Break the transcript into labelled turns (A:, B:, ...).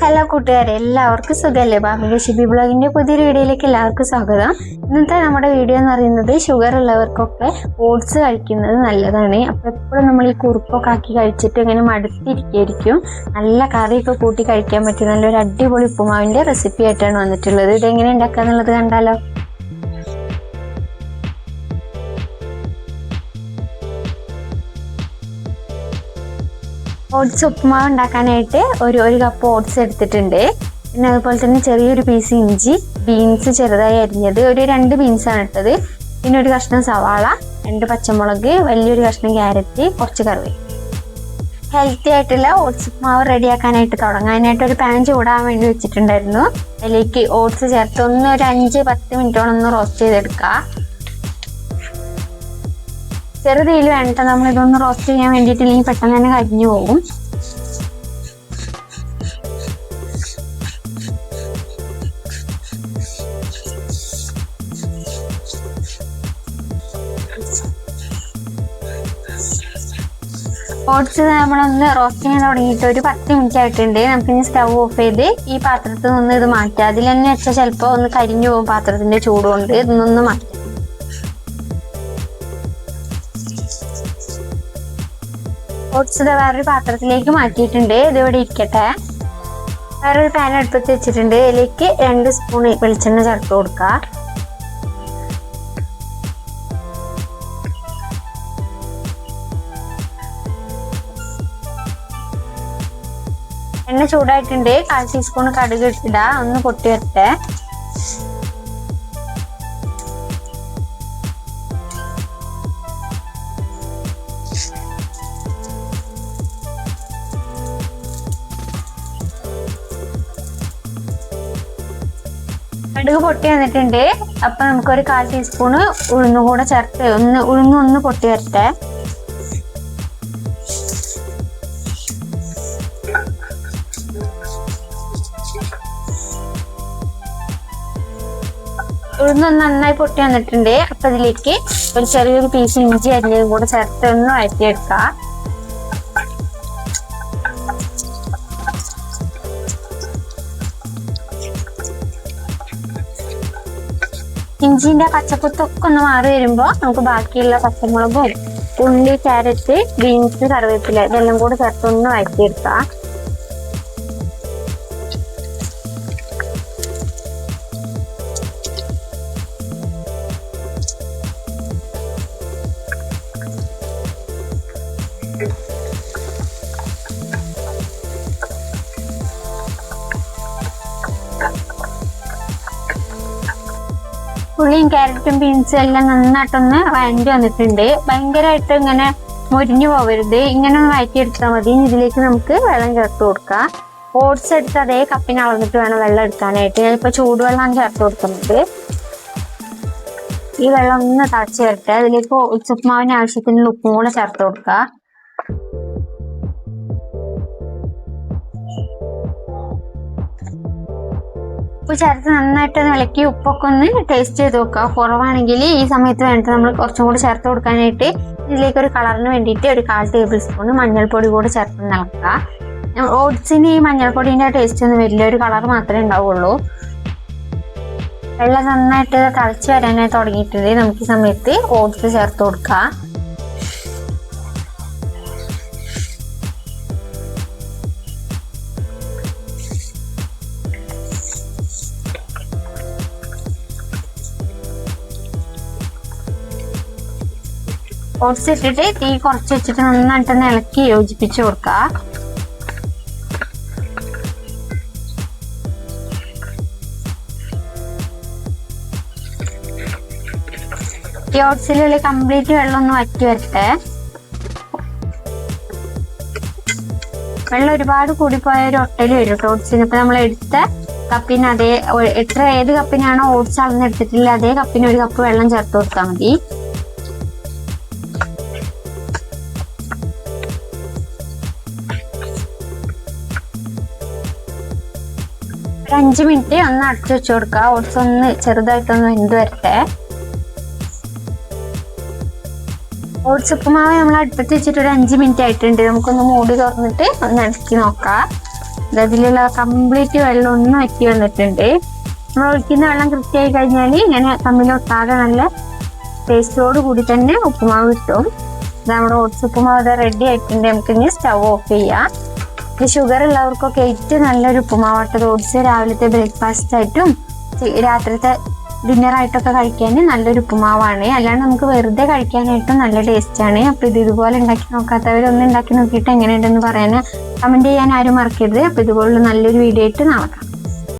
A: Hello കൂട്ടുകാരെ എല്ലാവർക്കും സുഖമല്ലേ? ബാബു ഷിബി ബ്ലോഗിന്റെ പുതിയൊരു വീഡിയോയിലേക്ക് എല്ലാവർക്കും സ്വാഗതം. ഇന്നത്തെ നമ്മുടെ വീഡിയോ എന്ന് പറയുന്നത് ഷുഗർ ഉള്ളവർക്കൊക്കെ ഓട്സ് കഴിക്കുന്നത് നല്ലതാണ്. അപ്പോൾ എപ്പോഴും നമ്മൾ ഈ കുറുപ്പൊക്കെ ആക്കി കഴിച്ചിട്ട് ഇങ്ങനെ മടുത്തിരിക്കുകയായിരിക്കും. നല്ല കറിയൊക്കെ കൂട്ടി കഴിക്കാൻ പറ്റിയ നല്ലൊരു അടിപൊളി ഉപ്പുമാവിന്റെ റെസിപ്പി ആയിട്ടാണ് വന്നിട്ടുള്ളത്. ഇതെങ്ങനെ ഉണ്ടാക്കാന്നുള്ളത് കണ്ടാലോ? ഓട്സ് ഉപ്പുമാവ് ഉണ്ടാക്കാനായിട്ട് ഒരു ഒരു കപ്പ് ഓട്സ് എടുത്തിട്ടുണ്ട്. പിന്നെ അതുപോലെ തന്നെ ചെറിയൊരു പീസ് ഇഞ്ചി ബീൻസ് ചെറുതായി അരിഞ്ഞത്. ഒരു രണ്ട് ബീൻസാണ് ഇട്ടത്. പിന്നെ ഒരു കഷ്ണം സവാള രണ്ട് പച്ചമുളക് വലിയൊരു കഷ്ണം ക്യാരറ്റ് കുറച്ച് കറിവേപ്പില. ഹെൽത്തി ആയിട്ടുള്ള ഓട്സ് ഉപ്പുമാവ് റെഡിയാക്കാനായിട്ട് തുടങ്ങാനായിട്ട് ഒരു പാൻ ചൂടാൻ വേണ്ടി വെച്ചിട്ടുണ്ടായിരുന്നു. അതിലേക്ക് ഓട്സ് ചേർത്ത് ഒന്ന് ഒരു അഞ്ച് പത്ത് മിനിറ്റോളം ഒന്ന് റോസ്റ്റ് ചെയ്തെടുക്കുക. ചെറുതീയിൽ വേണ്ട നമ്മൾ ഇതൊന്ന് റോസ്റ്റ് ചെയ്യാൻ വേണ്ടിയിട്ടില്ലെങ്കിൽ പെട്ടെന്ന് തന്നെ കരിഞ്ഞു പോകും. ഓട്സ് നമ്മളൊന്ന് റോസ്റ്റ് ചെയ്യാൻ തുടങ്ങിയിട്ട് ഒരു പത്ത് മിനിറ്റ് ആയിട്ടുണ്ട്. നമുക്കിനി സ്റ്റവ് ഓഫ് ചെയ്ത് ഈ പാത്രത്തിൽ നിന്ന് ഇത് മാറ്റാം. അതിൽ തന്നെ വെച്ചാൽ ചിലപ്പോൾ ഒന്ന് കരിഞ്ഞു പോകും പാത്രത്തിന്റെ ചൂട് കൊണ്ട്. ഇതൊന്ന് മാറ്റാം. ഇത് വേറൊരു പാത്രത്തിലേക്ക് മാറ്റിയിട്ടുണ്ട്. ഇതിവിടെ ഇരിക്കട്ടെ. വേറൊരു പാൻ അടുപ്പത്ത് വെച്ചിട്ടുണ്ട്. ഇതിലേക്ക് രണ്ട് സ്പൂൺ വെളിച്ചെണ്ണ ചേർത്ത് കൊടുക്കുക എണ്ണ ചൂടായിട്ടുണ്ട്. കാൽ ടീസ്പൂൺ കടുക് ഇട്ടിട. ഒന്ന് പൊട്ടി വരട്ടെ കടുക് പൊട്ടി വന്നിട്ടുണ്ട്. അപ്പൊ നമുക്കൊരു കാൽ ടീസ്പൂണ് ഉഴുന്നും കൂടെ ചേർത്ത് ഒന്ന് ഉഴുന്ന് ഒന്ന് പൊട്ടി വരട്ടെ. ഉഴുന്നൊന്ന് നന്നായി പൊട്ടി വന്നിട്ടുണ്ട്. അപ്പൊ അതിലേക്ക് ഒരു ചെറിയൊരു പീസ് ഇഞ്ചി അരിഞ്ഞതും കൂടെ ചേർത്ത് ഒന്ന് വഴറ്റിയെടുക്കുക ഇഞ്ചിന്റെ പച്ചക്കുത്തൊക്കെ ഒന്ന് മാറി വരുമ്പോൾ നമുക്ക് ബാക്കിയുള്ള പച്ചമുളകും ഉള്ളി ക്യാരറ്റ് ബീൻസ് കറിവേപ്പില ഇതെല്ലാം കൂടെ ചേർത്ത് ഒന്ന് വഴറ്റിയെടുക്കുക ഉള്ളിയും ക്യാരറ്റും ബീൻസും എല്ലാം നന്നായിട്ടൊന്ന് വഴണ്ടി വന്നിട്ടുണ്ട്. ഭയങ്കരമായിട്ട് ഇങ്ങനെ മുരിഞ്ഞു പോവരുത്. ഇങ്ങനെ ഒന്ന് വഴറ്റിയെടുത്താൽ മതി. ഇതിലേക്ക് നമുക്ക് വെള്ളം ചേർത്ത് കൊടുക്കാം. ഓട്സ് എടുത്ത് അതേ കപ്പിന് അളന്നിട്ട് വേണം വെള്ളം എടുക്കാനായിട്ട്. ഞാനിപ്പോൾ ചൂടുവെള്ളമാണ് ചേർത്ത് കൊടുക്കുന്നത്. ഈ വെള്ളം ഒന്ന് തിളച്ച് ചേർത്ത് അതിലേക്ക് ഉച്ചുപ്മാവിന് ആവശ്യത്തിനുള്ള ഉപ്പും കൂടെ ചേർത്ത് കൊടുക്കുക ഉപ്പ് ചേർത്ത് നന്നായിട്ട് ഇളക്കി ഉപ്പൊക്കെ ഒന്ന് ടേസ്റ്റ് ചെയ്ത് നോക്കുക. കുറവാണെങ്കിൽ ഈ സമയത്ത് വേണ്ടത് നമ്മൾ കുറച്ചും കൂടി ചേർത്ത് കൊടുക്കാനായിട്ട് ഇതിലേക്ക് ഒരു കളറിന് വേണ്ടിയിട്ട് ഒരു കാൽ ടേബിൾ സ്പൂൺ മഞ്ഞൾപ്പൊടി കൂടെ ചേർത്ത് ഇളക്കുക. ഓട്സിന് ഈ മഞ്ഞൾപ്പൊടിന്റെ ടേസ്റ്റ് ഒന്നും വരില്ല ഒരു കളർ മാത്രമേ ഉണ്ടാവുള്ളൂ. വെള്ളം നന്നായിട്ട് തിളച്ച് വരാനായി തുടങ്ങിയിട്ടുണ്ട്. നമുക്ക് ഈ സമയത്ത് ഓട്സ് ചേർത്ത് കൊടുക്കുക ഓട്സ് ഇട്ടിട്ട് തീ കുറച്ച് വെച്ചിട്ട് നന്നായിട്ട് ഇളക്കി യോജിപ്പിച്ച് കൊടുക്കുക ഈ ഓട്സിലുള്ള കംപ്ലീറ്റ് വെള്ളം ഒന്ന് വറ്റി വരട്ടെ. വെള്ളം ഒരുപാട് കൂടിപ്പോയ ഒരു ഒട്ടൽ വരും ഓട്സിന്. ഇപ്പൊ നമ്മൾ എടുത്ത കപ്പിന് അതേ എത്ര ഏത് കപ്പിനാണോ ഓട്സ് അളന്നെടുത്തിട്ടില്ല അതേ കപ്പിന് ഒരു കപ്പ് വെള്ളം ചേർത്ത് കൊടുത്താൽ മതി. ഒരു അഞ്ച് മിനിറ്റ് ഒന്ന് അടച്ചു വെച്ച് കൊടുക്കുക ഓട്സ് ഒന്ന് ചെറുതായിട്ടൊന്ന് വെന്ത് വരട്ടെ. ഓട്സ് ഉപ്പുമാവ് നമ്മൾ അടുപ്പത്ത് വെച്ചിട്ട് ഒരു അഞ്ച് മിനിറ്റ് ആയിട്ടുണ്ട്. നമുക്കൊന്ന് മൂടി തുറന്നിട്ട് ഒന്ന് ഇളക്കി നോക്കാം. അതിലുള്ള കംപ്ലീറ്റ് വെള്ളം ഒന്നും വറ്റി വന്നിട്ടുണ്ട്. നമ്മൾ ഒഴിക്കുന്ന വെള്ളം കൃത്യമായി കഴിഞ്ഞാൽ ഇങ്ങനെ തമ്മിലൊട്ടാതെ നല്ല ടേസ്റ്റോട് കൂടി തന്നെ ഉപ്പുമാവ് കിട്ടും. നമ്മുടെ ഓട്സ് ഉപ്പുമാവ് റെഡി ആയിട്ടുണ്ട്. നമുക്കിനി സ്റ്റവ് ഓഫ് ചെയ്യാം. ഷുഗർ ഉള്ളവർക്കൊക്കെ ഏറ്റവും നല്ലൊരു ഉപ്പുമാവട്ട ഓട്സ് രാവിലത്തെ ബ്രേക്ക്ഫാസ്റ്റ് ആയിട്ടും രാത്രിത്തെ ഡിന്നറായിട്ടൊക്കെ കഴിക്കാൻ നല്ലൊരു ഉപ്പുമാവാണ്. അല്ലാണ്ട് നമുക്ക് വെറുതെ കഴിക്കാനായിട്ടും നല്ല ടേസ്റ്റാണ് അപ്പോൾ ഇത് ഇതുപോലെ ഉണ്ടാക്കി നോക്കാത്തവരൊന്നും ഉണ്ടാക്കി നോക്കിയിട്ട് എങ്ങനെയുണ്ടെന്ന് പറയാൻ കമന്റ് ചെയ്യാൻ ആരും മറക്കരുത്. അപ്പോൾ ഇതുപോലുള്ള നല്ലൊരു വീഡിയോ ആയിട്ട് നാളെ കാണാം.